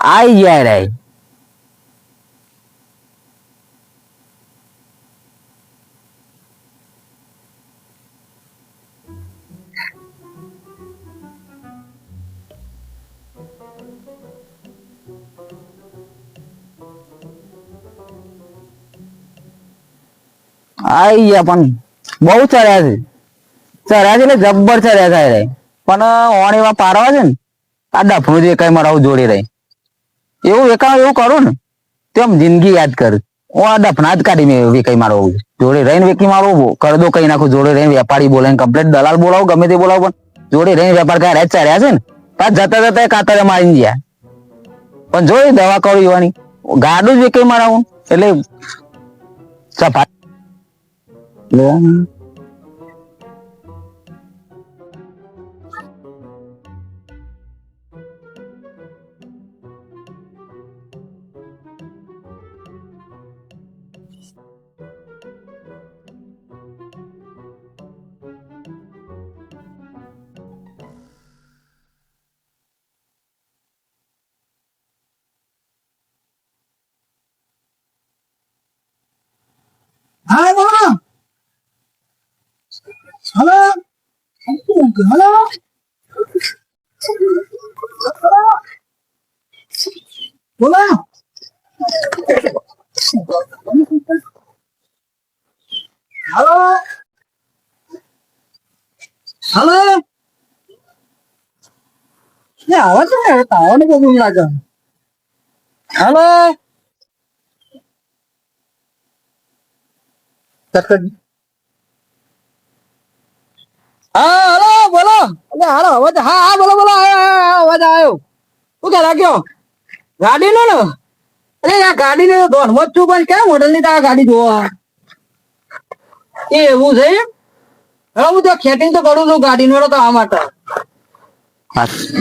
આઈ ગયા રે આઈ ગયા પણ બહુ ચડ્યા છે. ચડ્યા છે એટલે જબ્બર ચડ્યા થાય પણ ઓણીમાં પારવા છે ને, આ ડફરું જે કઈ મારા જોડી રહી એવું એકા એવું કરું ને, તેમ જિંદગી યાદ કર. હું આ દફના જ કાઢી મેં વેકાઈ મારો જોડે રહીને વેકી મારો કર દો કઈ નાખું, જોડે રહીને વેપારી બોલે કમ્પ્લેટ દલાલ બોલાવો, ગમે તે બોલાવો, પણ જોડે રહીને વેપાર કર્યા રેચ ચાર્યા છે ને પાછ જતા જતા કાતરે મારી ગયા. પણ જોઈ દવા કરું યુવાની, ગાડું જ વેકાઈ મારાવું એટલે સફા હલો હલો બોલો હલો હલો ને આવો છે ને આવો ને બહુ લાગે હલો તકડી હા હલો બોલો અલે હાલો અવાજ હા હા, બોલો બોલો અવાજ આવ્યો. શું કે રાખ્યો ગાડી નો? ને અરે, આ ગાડી ને ધોનમાં જ પણ ક્યાં મોડલની તારા ગાડી જોવા? એવું છે? હવે હું તો ખેટિંગ તો કરું છું ગાડી નો તો આ માટે.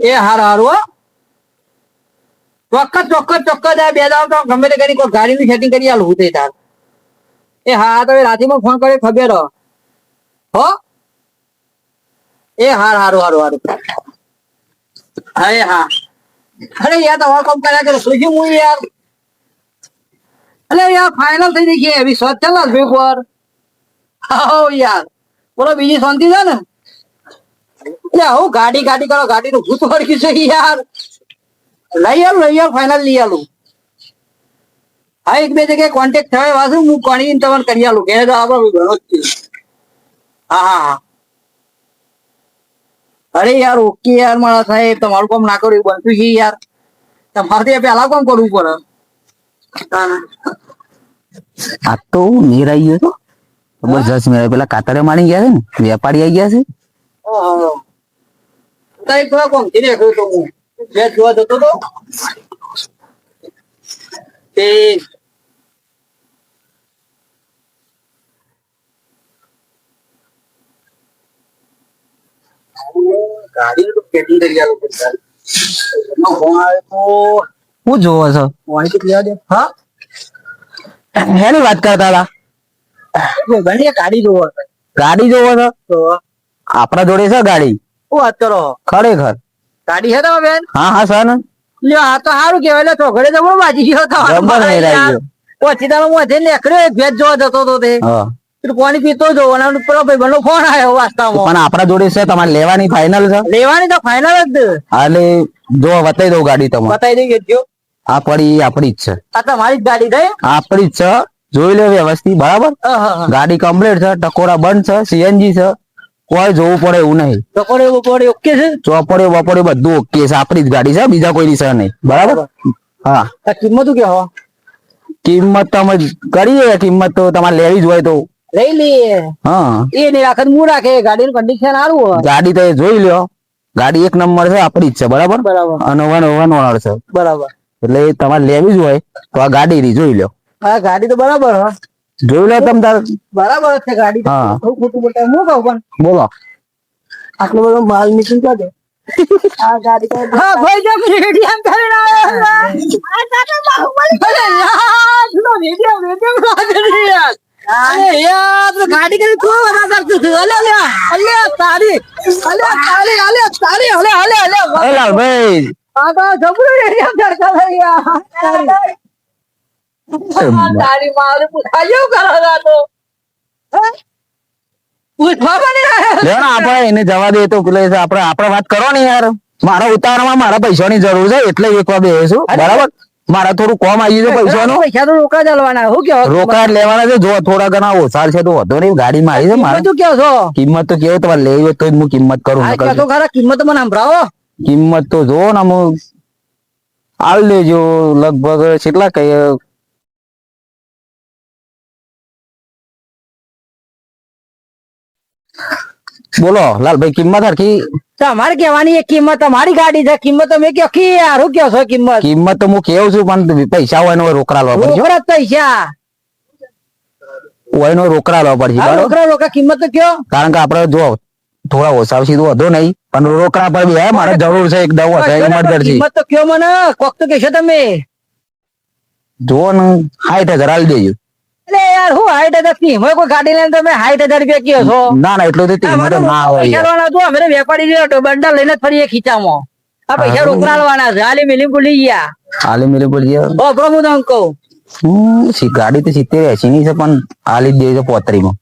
એ હાર, હારું ચોક્કસ ચોક્કસ ચોક્કસ, આ બે દાવ તો ગમે તે કરી કોઈ ગાડીની સેટિંગ કરી આલું હું તે તાર. એ હા તો રાતીમાં ફોન કર્યો, ખબર હો? એ હાર, હારું હારું હારું. હા હા. અરે યાર તમારો કામ કર્યા કરે સુજી હું યાર. અરે યાર ફાઇનલ થઈ ગઈ એવી શોધ ચાલ પર હો યાર. બોલો, બીજી શાંતિ છે ને? એટલે હું ગાડી ગાડી કરો ગાડી નું ભૂત વળગ્યું છે યાર. લઈ આવું લઈ આવું ફાઇનલ લઈ આવું હા, એક બે જગ્યાએ કોન્ટેક્ટ થયો વાસુ, હું કણી તમને કરી આલું. તો આપણે ઘણો જ હા હા હા. અરે યાર ઓકે યાર મારા સાહેબ તમારું કામ ના કર્યું બનતું છે યાર. તમારે પેલા કામ કરવું પડે? આ તો નિરાઈ ગયો તો જબરજસ્ત મેળા પેલા કાતરે માણી ગયા છે ને વેપારી આવી ગયા છે. તારી થોડા કોમથી તો હું. જોવા જતો તો? તે ગાડી તો પેટી કરી આલો પડતા ફોન આવે તો હું જોવો છો? તો પીવા દે. હા? હેની વાત કરતા હતા? જો ગાડી જોવો ગાડી જોવો છો? તો? આપણા જોડે છે ગાડી? શું વાત કરો? ખરેખર? ગાડી છે તમારે બેન? હા હા સર. ને લ્યો આ તો સારું કેવાય લે ચોઘડે જબરો બાજી ગયો જબર પછી તારો હું નીકળ્યો એક ભેજ જોવા જતો તો તે. હા. પાણી પીતો જો અને પેલો ભાઈબંધનો ફોન આવ્યો વાસ્તવમાં. પણ આપણા જોડે છે તમારે લેવાની ફાઇનલ છે. લેવાની તો ફાઇનલ જ. છે. હા, એટલે જો બતાવી દઉં ગાડી તમારે બતાવી દઈએ જો આ પડી આપણી જ છે. આ તમારી જ ગાડી થઈ આપણી જ છે. જોઈ લો વ્યવસ્થિત બરાબર? ગાડી કમ્પ્લીટ છે ટકોરા બંધ છે સીએનજી છે. કોઈ જોવું પડે એવું નહીં. ટકોરે બકોરે ઓકે છે? ચોપડે બપોરે બધું ઓકે છે. આપણી જ ગાડી છે બીજા કોઈની છે નહીં. બરાબર? હા. કિંમત શું કે હો કિંમત તમે કરીએ કિંમત તો તમારે લેવી જ હોય તો લઈ લઈએ હા. એ નહીં રાખે મુ હું રાખે ગાડીનું કન્ડિશન સારું હોય. ગાડી તો એ જોઈ લ્યો. ગાડી એક નંબર છે આપડી જ છે બરાબર? બરાબર. અને વન વન છે. બરાબર. એટલે તમારે લેવી જ હોય તો આ ગાડી રી જોઈ લ્યો. હા ગાડી તો બરાબર હો જોઈ લો તમ તાર. બરાબર છે ગાડી. તો. હા. ખોટું બોલતા હું કહું પણ? બોલો. આટલો બધો માલ નીકળી ક્યાં આ ગાડી તો હા ભાઈ જો રેડિયમ કરીને આવ્યો આ કાકા બાહુબલી અરે યાર રેડિયમ રેડિયમ ગાડી કરી તું બધા કરતું હતું. અલે અલે અલે તારી અલે તારી અલે તારી અલે અલે અલે એ લાલભાઈ. આ તો જબરું રેડિયમ ધડકા થઈ ગયા તારી. મારે પૂછાયું કરો તો? હે? પૂછવા મને લેવો ને આપણે એને જવા દે તો આપડે આપણે આપણે વાત કરો ને યાર. મારા ઉતાવળમાં મારા પૈસાની જરૂર છે એટલે એક વાર બેસું બરાબર? મારા થોડું કોમ આવી છે પૈસાનું. પૈસા તો રોકા ચાલવાના હું કેવો રોકડા લેવાના છે. જો થોડા ઘણા ઓછા છે. તો વધો નહીં ગાડી મારી છે મારે. તું કેવો છો? કિંમત તો કેવો તમારે લેવી હોય તો હું કિંમત કરું તો ખરા કિંમત મને સંભળાવો કિંમત તો જો ને હું આલ લેજો લગભગ કેટલા કઈ બોલો લાલભાઈ કિંમત હરખી? તમારે કેવાની એક કિંમત તમારી ગાડી છે. કિંમત તમે કયો કે હારું કયો છો કિંમત? કિંમત તો હું કેવું છું પણ પૈસા હોય ને રોકડા લેવા પડશે. રોકડા પૈસા. હોય નો રોકડા લેવા પડશે રોકડા રોકડા કિંમત તો કયો કારણ કે આપડે જો થોડા ઓછા સીધું વધો નહીં પણ રોકડા પર બી હે મારે જરૂર છે એક દવા છે ઇમરજન્સી કિંમત તો કયો મને કોક તો કહેશો તમે. જો ને હાઈટ હજાર આલી દેજો. એટલે યાર હાઈટ હજારથી કોઈ ગાડી લઈને તમે સાઈઠ હજાર રૂપિયા કયો છો? ના ના એટલું તો ના હોય અમે વેપારી રહ્યો બંડા લઈને ફરીએ ખીચામાં. આ પૈસા હા. છે. હાલી મિલી ભૂલી ગયા. આલી મિલી ભૂલી ગયા. ઓ પ્રભુ તમ કહું. ગાડી તો સિત્તેર એસી ની છે પણ આલી જ દેજો પોતરીમાં.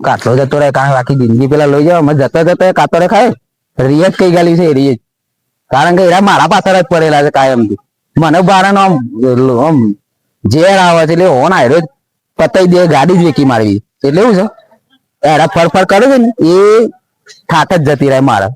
કાટલો જતો રહે કારણ બાકી આખી જિંદગી પેલા લઈ જાવ અમે જતા જતા કાતરે ખાય રિયત કઈ ગાલી છે રિયત. કારણ કે એરા મારા પાછળ જ પડેલા છે કાયમથી. મને બારાનો આમ ઝેર આવે છે એટલે હોન આયરો પતાઈ દે ગાડી જ વેકી મારવી. એટલે એવું છે. એરા ફરફર કરે છે ને એ થાક જ જતી રહે મારા.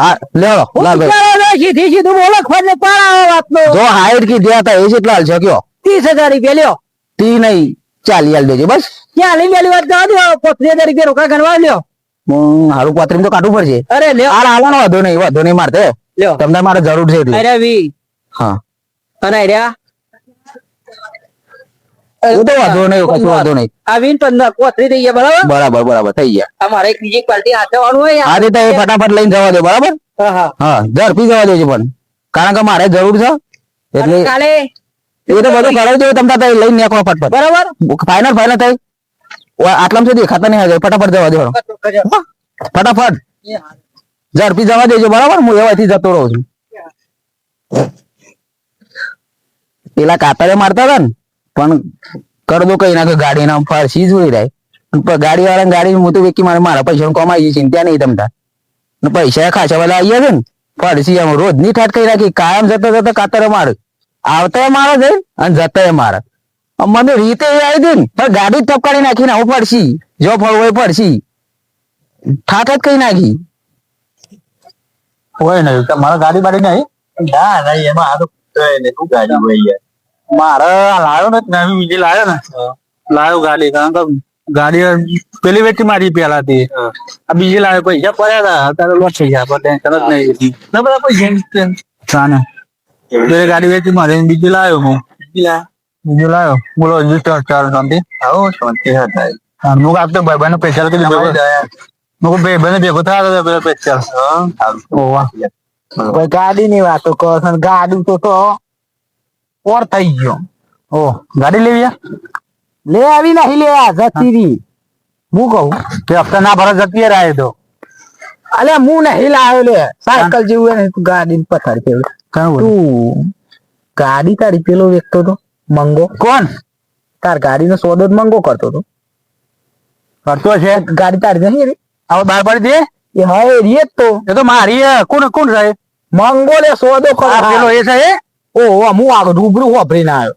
હા લેવો લાલભાઈ ચાલો ને, સીધી સીધું બોલો ખોજને પાડો વાતનો. જો હાઈટ કીધી હતા એ કેટલા હાલ છે કયો? ત્રીસ હજાર રૂપિયા લ્યો. તી નહીં ચાલી હાલ દેજો બસ. હાલી મેલી વાત જવા દો હજાર રૂપિયા રોકા ગણવા લ્યો. હું હારું પાત્રી તો કાઢવું પડશે. અરે લ્યો. હાલ હાલવાનો વાંધો નહીં વાંધો નહીં મારતે લ્યો. તમને મારે જરૂર છે એટલે. અરે વી. હા. અને એ તો વાંધો નહીં કશું વાંધો નહીં. આ વીન પંદર થઈ ગયા બરાબર? બરાબર બરાબર થઈ ગયા. અમારે એક બીજી પાર્ટી હાથવાનું હોય આ રીતે ફટાફટ લઈને જવા દે બરાબર? હા ઝડપી જવા દેજો પણ. કારણ કે મારે જરૂર છે. એટલે કાલે એ તો બધું કરાવી દેવું તમને ત્યાં લઈને નીકળો ફટફટ. બરાબર? ફાઇનલ ફાઇનલ થઈ. આટલામાં સુધી ખાતા નહીં હાજર ફટાફટ જવા દેવાનો. ફટાફટ ઝડપી જવા દેજો બરાબર? હું એવાથી જતો રહું છું. પેલા કાતરે મારતા હતા ને? પણ કરદો કઈ નાખે ગાડી ના ફરસી જોઈ રહે ગાડી વાળા ગાડી હું તો મારે, મારા પૈસા કમાઈ ચિંતા નહીં તમતા. પૈસા ખાસા વાળા આવી ગયા છે ને ફરસી આમ રોજની ઠાટ કરી રાખી કાયમ જતા જતા કાતરે મારે આવતા મારે છે અને જતા મારે. મને રીતે આવી દઈ ને, પણ ગાડી જ ટપકારી નાખીને હું પડશી જો ફળ હોય પડશી ઠાટ જ કઈ નાખી. હોય ને તમારા ગાડી બાડી નહીં. ના નહીં એમાં આ તો ગાડી હોય યાર મારે લાવ્યો ને નવી બીજી લાવ્યો ને. લાવ્યો ગાડી કારણ કે ગાડી પેલી વેચી મારી પેલા થી આ બીજી લાવ્યો પૈસા પડ્યા હતા અત્યારે લોટ થઈ ગયા પણ ટેન્શન જ નહીં. ના બધા પૈસા ચાને પેલી ગાડી વેચી મારી બીજી લાવ્યો હું. બીજી લાવ્યો બોલો હજુ ચાર શાંતિ આવો શાંતિ હતા હું આપતો ભાઈ બહેનો પૈસા લખી દીધો ભાઈ બહેનો ભેગો થયા હતા પૈસા ઓવા ગાડી ની વાતો કરો ને? ગાડી તો તો ઓર થઈ ગયો. ઓ ગાડી લેવી? લે આવી નહીં લે આ જતી રી હું કહું કે હપ્તા ના ભરા જતી રહે તો. અલે હું નહીં લાવ્યો લે. સાયકલ જેવું એને તું ગાડી ને પથારી પેલું તું ગાડી તારી પેલો વેચતો તો મંગો. કોણ? તાર ગાડીનો સોદો જ મંગો કરતો તો કરતો છે? ગાડી તારી નહીં રે હવે બાર પાડી દે. એ હા રે જ તો. એ તો મારી. કોણ કોણ રહે? મંગો લે સોદો કરો પેલો એ છે એ? ઓહો હું આગળ રૂબરૂ વાપરીને આવ્યો.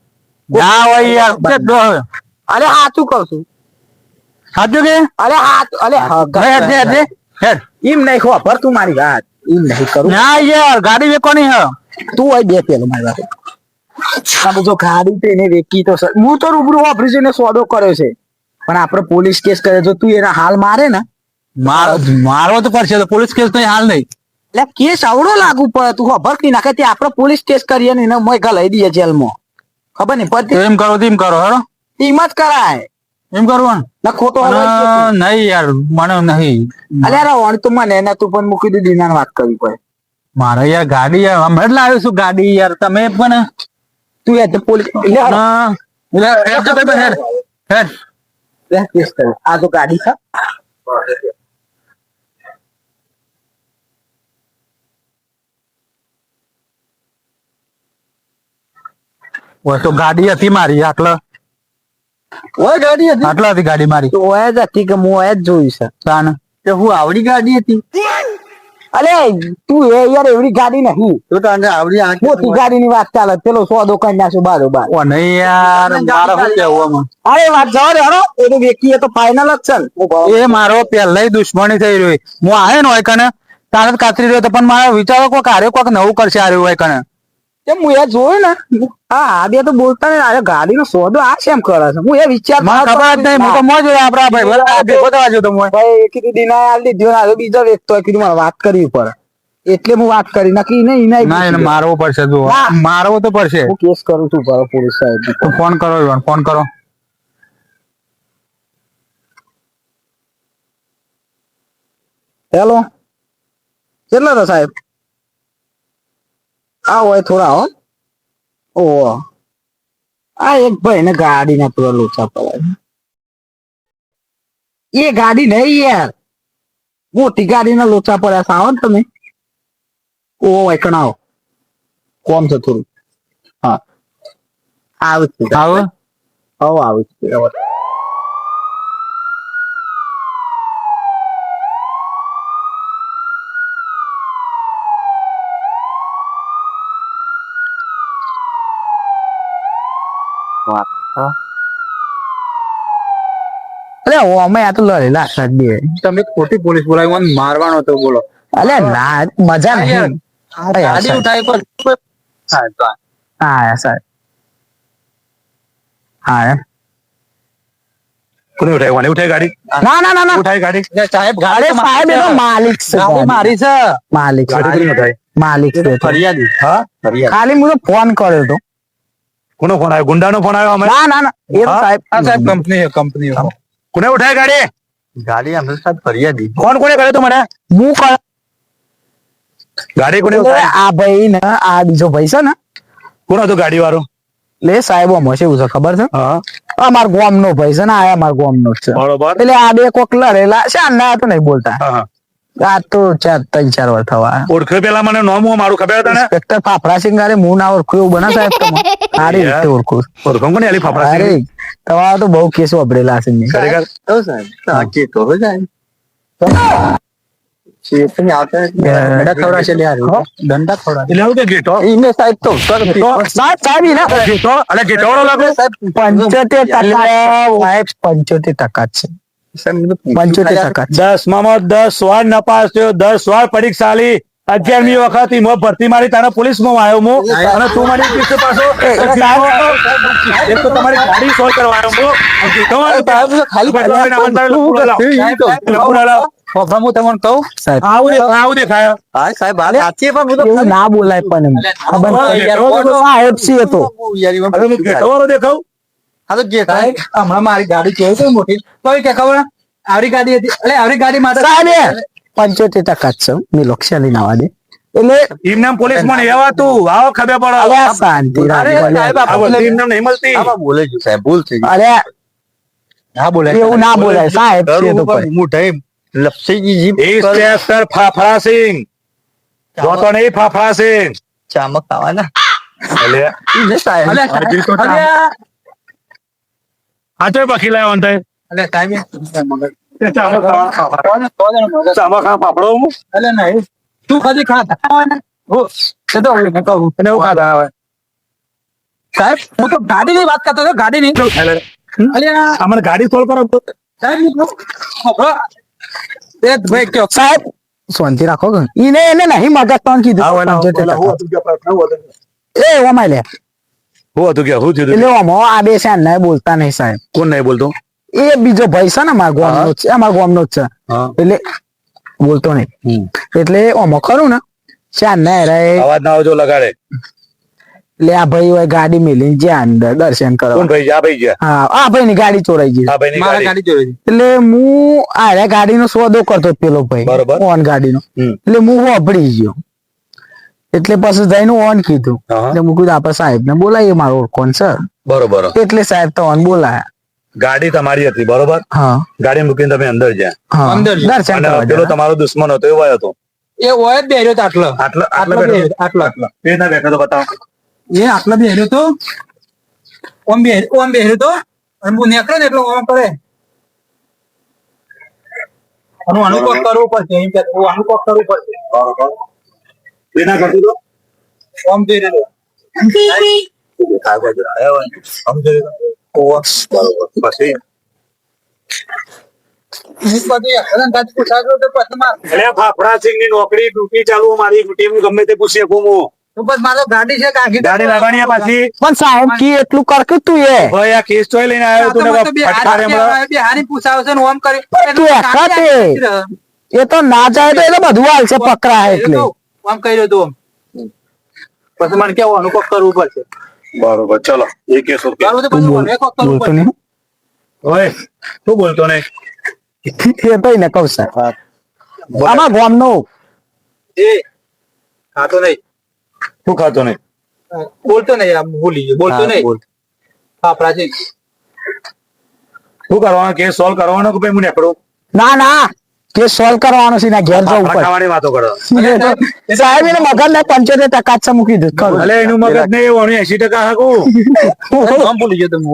ના હોય યાર અરે હાચું કહું છું. સાચું કે? અરે હાચ અરે હેડ, હેડ. એમ નહીં ખબર તું મારી વાત. એમ નહીં કરું. ના યાર ગાડી વેકવાની હે. તું હોય બે પેલો મારી વાત. આ જો ગાડી તો એને વેકી તો હું તો રૂબરૂ વાપરી છું ને સોદો કર્યો છે. પણ આપણે પોલીસ કેસ કરે જો તું એના હાલ મારે ને. મારો મારવો તો પડશે પોલીસ કેસ તો હાલ નહીં. એટલે કેસ આવડો લાગુ પડે. તું ખબર કઈ નાખે. તે આપણે પોલીસ કેસ કરીએ ને એને મોય ગલાઈ દઈએ જેલમાં. ખબર ને તો પડતી એમ કરો તેમ કરો હેડો. એમ જ કરાય. એમ કરવું ના ખોટો પણ નહીં યાર મને નહીં. અરે યાર વણ તો મને એને તું પણ મૂકી દીધી ના વાત કરવી પડે. મારે યાર ગાડી યાર હમણાં લાવ્યો છું ગાડી યાર. તમે પણ તું યાર પોલીસ એટલે હેડ. હેડ આ તો ગાડી છે. ઓય તો ગાડી હતી મારી આટલા. ઓય ગાડી હતી? આટલા હતી ગાડી મારી. તો ઓય જ હતી કે હું ઓય જ જોયું છે. તાન તે હું આવડી ગાડી હતી? અરે તું એ યાર એવડી ગાડી નહીં. તો તને આવડી આંખ મોટી ગાડી ની વાત ચાલે પેલો સો દુકાન ત્યાં બાર ઓ નહીં યાર મારે શું કેવું આમાં? અરે વાત જવા દે હરો એ તો વ્યક્તિ એ તો ફાઇનલ જ છે એ મારો પહેલા દુશ્મની થઈ રહ્યો હું આયો ને હોય કને? તારે જ કાતરી રહ્યો તો પણ મારો વિચારો કોક હારે કોક નવું કરશે હારે હોય કને? તે હું એ જોયું ને હા આ બે તો બોલતા ને અરે ગાડી નો સોદો આ કેમ કરે છે? હું એ વિચાર ખબર જ નહીં હું તો મોજ આપડા ભાઈ ભેગો થવા જો તો ભાઈ કીધું દિના આલ દીધો ને બીજો વેચતો કીધું મારે વાત કરવી પડે. એટલે હું વાત કરી નાખી નહીં નહીં ના મારવો પડશે જો મારવો તો પડશે. હું કેસ કરું છું પર પોલીસ સાહેબ ફોન કરો ઈવન ફોન કરો. હેલો? કેટલા હતા સાહેબ? આ હોય થોડા હો. ઓહો. આ એક ભાઈ ને ગાડી ના પૂરા લોચા પડે એ ગાડી નહીં યાર. મોટી ગાડી ના લોચા પડ્યા આવો ને તમે. ઓહો એકણાઓ કોમ છે થોડું હા. આવું આવું. આવું આવે છે અરે અમે આ તો લડેલા સાડી તમે ખોટી પોલીસ બોલાવી મને મારવાનો તો બોલો અલે ના મજા નહીં અરે ગાડી ઉઠાવી પર હા તો હા કોને ઉઠાઈ કોને ઉઠાઈ ગાડી ના ના ના ના ઉઠાઈ ગાડી સાહેબ ગાડી સાહેબ એનો માલિક છે ગાડી મારી છે માલિક છે ગાડી કોની માલિક છે ફરિયાદી હા ફરિયાદ ખાલી હું તો ફોન કર્યો તો કોનો ફોન આવ્યો? ગુંડાનો ફોન આવ્યો અમે ના ના ના. એ સાહેબ આ સાહેબ કંપની છે કંપની કોને ઉઠાય ગાડી? ગાડી અમે સાહેબ ફરિયાદી ફોન કોને કર્યો તો મને? હું કર- ગાડી કોને આ ભાઈ ને આ બીજો ભાઈ છે ને. કોણ હતું ગાડી વાળો લે સાહેબ આમ હશે એવું છે ખબર છે? હા. અમાર ગોમ નો ભાઈ છે ને આ અમાર ગોમ નો છે. બરોબર. એટલે આ બે કોક લડેલા છે આ ના તો નહીં બોલતા. હા. આ તો ચાર ત્રણ ચાર વાર થવા. ઓળખ્યો પેલા મને નોમ હું મારું ખબર હતા ને ઇન્સ્પેક્ટર ફાફડા સિંગારે હું ના ઓળખું એવું બના સાહેબ તમે. સારી રીતે ઓળખું ઓળખો કોને આલી ફાફડા અરે તમારા તો બહુ કેસો અભરેલા છે મેં. ખરેખર? તો સાહેબ સાચી તો? હો જાય ચેતની આવતા દંડા ખવડાવશે લે હારું. દંડા ખવડાવશે. એટલે આવું કે ગેટો? સાહેબ પંચોતેર ટકા. છે. પંચોતેર ટકા દસમાં દસ વાર નપાસ થયો દસ વાર પરીક્ષા આલી અગિયારમી વખત ઈ ભરતી મારી તારા પોલીસમાં આવ્યો હું અને તું મારી પીછે પાછો એક તો તમારી ગાડી સોલ્વ કરવાનો હું ગેટો વાળો ખાલી ખોફા હું તમને કહું સાહેબ આવું દેખાય, આવું દેખાય હા સાહેબ આ સાચી પણ હું તો એવું ના બોલાય પણ. ખબર. હતો દેખાવ હા તો જે થાય હમણાં મારી ગાડી કેવી છે મોટી. તો કે ખબર? આવડી ગાડી હતી. એટલે આવડી ગાડી માટે પંચોતેર ટકા જ છે. મેં લક્ષ્ય લઈને આવવા દે એટલે એમને પોલીસમાં એવા તું આવો ખબર પડો. અરે શાંતિ અરે સાહેબ આપણે બધી નહીં મળતી. આમાં બોલે છે સાહેબ ભૂલ થઈ અરે હા બોલે. એવું ના બોલાય સાહેબ છે તો ભાઈ. મોઢાઈ લપસી ગઈ ઇન્સ્પેક્ટર ફાફડા સિંહ? જો તો નહીં ફાફડા સિંહ. ચામક ને સાહેબ અલે સાહેબ, અલે આ તો બખી લાવ્યો અંતે અલે નહીં. તું કદી ખાતા સાહેબ હું તો ગાડીની વાત કરતો હતો એટલે અલ્યા અમને ગાડી સોલ્વ કરો. તો સાહેબ ભાઈ કયો. સાહેબ શાંતિ રાખો એને એને નહીં મગજ તો કીધું. એ ઓમાય લે. હું હતું કે હું થયું એટલે ઓમો આ બે છે ને બોલતા નહીં સાહેબ. કોણ નહીં બોલતો? એ બીજો ભાઈ છે ને અમારા ગામનો છે અમારા ગામનો જ છે. એટલે બોલતો નહીં એટલે ઓમો ખરું ને? શ્યાન ના રે. અવાજ ના આવજો લગાડે. એટલે આ ભાઈ હોય ગાડી મેલી જ્યાં અંદર દર્શન કોણ કરવા ભાઈ? આ ભાઈ ગયા. હા આ ભાઈ ની ગાડી ચોરાઈ ગઈ આ ભાઈ ની ગાડી. જોઈ એટલે હું આ ગાડીનો સોદો કરતો પેલો ભાઈ બરોબર. ઓન ગાડીનો. હમ. એટલે હું વાપરી ગયો. એટલે પછી જઈને ઓન કીધું. એટલે મૂકું કીધું આપણે સાહેબ ને બોલાવીએ મારો ઓળખોન છે બરોબર. એટલે સાહેબ તો ઓન બોલાયા. ગાડી તમારી હતી બરોબર? હા. ગાડી મૂકીને તમે અંદર જ્યાં અંદર. દર્શન પેલો તમારો દુશ્મન હતો એવો હતો. એ હોય જ બેહર્યો આટલો. આટલો આટલો આટલા બેહર્યો, આટલો. એ ના બેઠો તો બતાવો. એ આટલો બેહર્યો તો? ઓમ બે ઓમ બેહ્યો તો? અને હું નીકળે ને એટલો ઓમ કરે. આનું આનું કરવું પડશે એમ કે આનું કોક કરવું પડશે. એના કરતો તો ઓમ રહ્યો પૂછાતો તો પછી માર. એટલે ફાફડા સિંહની નોકરી ડ્યુટી ચાલુ મારી ટીમ ગમે તે પૂછી શકું હું. બસ મારો ગાડી છે કાકી ગાડી લાવવાની આ પણ સાહેબ કી એટલું કર તું એ? ભાઈ આ ચોય લઈને આવ્યો તું ને કરી. તું. એ? તો ના જાય તો એટલે બધું હાલશે પકડાય એટલે. આમ કર્યો તું પછી મને કેવું આનું કોક કરવું પડશે. બરોબર ચલો એ કેસ ઓય તું બોલતો ને? એ ભાઈ ને કહું સાહેબ. આમાં ગામનો એ ખાતો નહીં. તું ખાતો નહીં? બોલતો નહીં આમ ભૂલી ગયો. બોલતો હા, નહીં. બોલ. ફાફડા શું કરવાનું? કેસ સોલ્વ કરવાનો કે ભાઈ હું નીકળું? ના ના. કે સોલ્વ કરવાનો છે ઘેર જવું પડે. ખાવાની વાતો કરો. સાહેબ એને મગજ ને પંચોતેર ટકા જ છે મૂકી દે. ભલે એનું મગજ નહીં એવું એસી ટકા હાકું. આમ ભૂલી ગયો તમે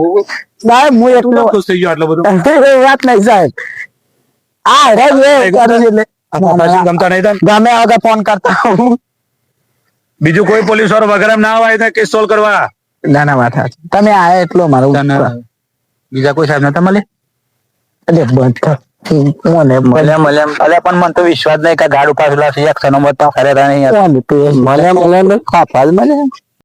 સાહેબ હું એટલો ખુશ થઈ ગયો આટલો બધો. વાત નહીં સાહેબ. આ રે એટલે. ગમે વગર ફોન કરતા હું બીજું કોઈ પોલીસ વાળો વગેરે ના આવે તો કેસ સોલ્વ કરવા. ના ના વાત તમે આયા એટલો મારો બીજા કોઈ સાહેબ નતા મળે અલે બંધ કર. મને મળ્યા મળ્યા અલે પણ મને તો વિશ્વાસ નહીં કે ગાડું એક એક્શન બતા ખરે નહીં. મળે મળે ખાપા જ મળે